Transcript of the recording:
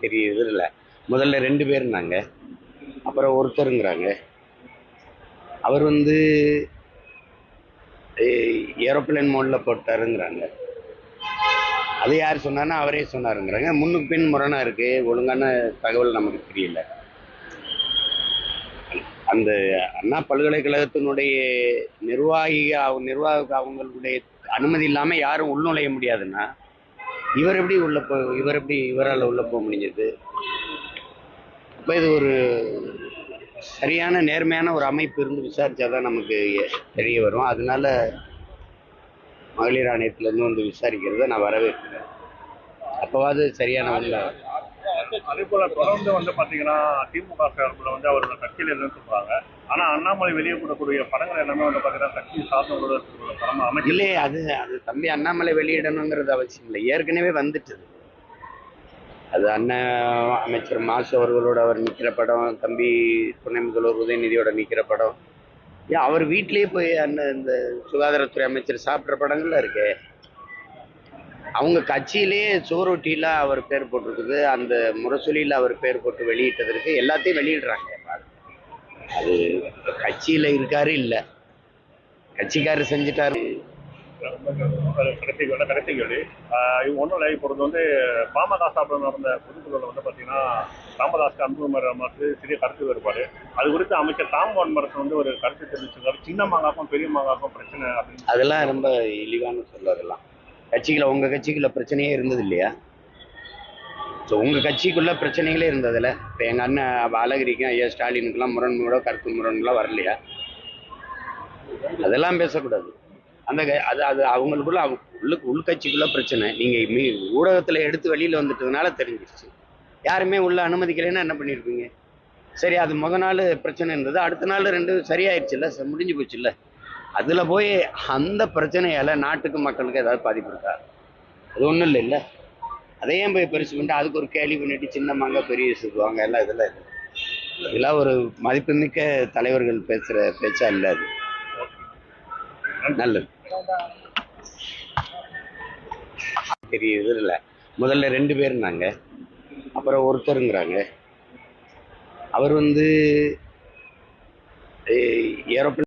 தெரியுது இல்லை. முதல்ல ரெண்டு பேர் இருந்தாங்க. அப்புறம் ஒருத்தருங்கிறாங்க. அவர் வந்து ஏரோப்ளேன் மோடில் போட்டாருங்கிறாங்க. அது யார் சொன்னார்னா அவரே சொன்னாருங்கிறாங்க. முன்னுக்கு பின் முரணாக இருக்கு. ஒழுங்கான தகவல் நமக்கு தெரியல. அந்த அண்ணா பல்கலைக்கழகத்தினுடைய நிர்வாகி அவங்க நிர்வாக அவங்களுடைய அனுமதி இல்லாமல் யாரும் உள்நுழைய முடியாதுன்னா இவர் எப்படி உள்ள போ இவர் எப்படி இவரால் உள்ள போக முடிஞ்சது? இப்போ இது ஒரு சரியான நேர்மையான ஒரு அமைப்பு இருந்து விசாரித்தா தான் நமக்கு தெரிய வரும். அதனால மகளிர் ஆணையத்திலேருந்து வந்து விசாரிக்கிறத நான் வரவேற்கிறேன். அப்போவாது சரியான வழியில் அதே போல தொடர்ந்து வந்து பாத்தீங்கன்னா திமுக சார்பில் வந்து அவரோட கட்சியில இருந்து சொல்றாங்க. ஆனா அண்ணாமலை வெளியே கூடக்கூடிய படங்கள் எல்லாமே வந்து பாத்தீங்கன்னா கட்சி சார்ந்தவங்களோட படம் அமைச்சு இல்லையே அது அது தம்பி அண்ணாமலை வெளியிடணுங்கிறது அவசியம் இல்லை. ஏற்கனவே வந்துட்டது. அது அண்ணன் அமைச்சர் மாசு அவர்களோட அவர் நிற்கிற படம் தம்பி துணை முதல்வர் உதயநிதியோட நிற்கிற படம். ஏன் அவர் வீட்டிலேயே போய் அண்ணன் இந்த சுகாதாரத்துறை அமைச்சர் சாப்பிட்ற படங்கள்ல இருக்கு. அவங்க கட்சியிலேயே சோரொட்டியில் அவர் பேர் போட்டிருக்குது அந்த முரசொலியில் அவர் பேர் போட்டு வெளியிட்டதற்கு எல்லாத்தையும் வெளியிடுறாங்க. அது கட்சியில் இருக்காரு இல்லை. கட்சிக்காரர் செஞ்சுட்டாரு. கடைசி கடைசி கேள்வி இது ஒன்றும் இல்லை. இப்போ வந்து பாமக சார்பில் நடந்த பொதுக்குழுவில் வந்து பார்த்தீங்கன்னா ராமதாஸ் அன்புமர் அமர்ந்து சிறிய கருத்து வேறுபாடு. அது குறித்து அமைச்சர் தாம் வன்மரசன் வந்து ஒரு கருத்து தெரிவிச்சிருக்காரு. சின்ன மாங்காக்கும் பெரிய மாங்காக்கும் பிரச்சனை அப்படின்னு அதெல்லாம் ரொம்ப இழிவான சொல்ல அதெல்லாம். கட்சிக்குள்ள உங்க கட்சிக்குள்ள பிரச்சனையே இருந்தது இல்லையா? ஸோ உங்க கட்சிக்குள்ள பிரச்சனைகளே இருந்ததுல. இப்போ எங்க அண்ணன் அழகிரிக்கும் ஐயா ஸ்டாலினுக்கெல்லாம் முரண்களோ கருத்து முரண்லாம் வரலையா? அதெல்லாம் பேசக்கூடாது. அந்த க- அது அது அவங்களுக்குள்ள அவங்க உள்ளுக்கு உள்கட்சிக்குள்ள பிரச்சனை. நீங்க மீ ஊடகத்துல எடுத்து வெளியில வந்துட்டதுனால தெரிஞ்சிருச்சு. யாருமே உள்ள அனுமதிக்கலைன்னா என்ன பண்ணியிருப்பீங்க சரி அது முத நாள் பிரச்சனை இருந்தது. அடுத்த நாள் ரெண்டு சரியாயிடுச்சுல்ல முடிஞ்சு போச்சுல்ல? அதுல போய் அந்த பிரச்சனையால் நாட்டுக்கு மக்களுக்கு ஏதாவது பாதிப்பு இருக்கா? அது ஒன்றும் இல்லை இல்லை. அதையும் போய் பெருசு பண்ணிட்டு அதுக்கு ஒரு கேள்வி பண்ணிட்டு சின்னமாங்க பெரிய சொல்லுவாங்க எல்லாம் இதெல்லாம் இல்லை. இதெல்லாம் ஒரு மதிப்புமிக்க தலைவர்கள் பேசுற பேச்சா இல்லை அது. நல்லது. தெரியுது இல்லை. முதல்ல ரெண்டு பேர் இருந்தாங்க அப்புறம் ஒருத்தருங்கிறாங்க. அவர் வந்து ஏரோப்ளேன்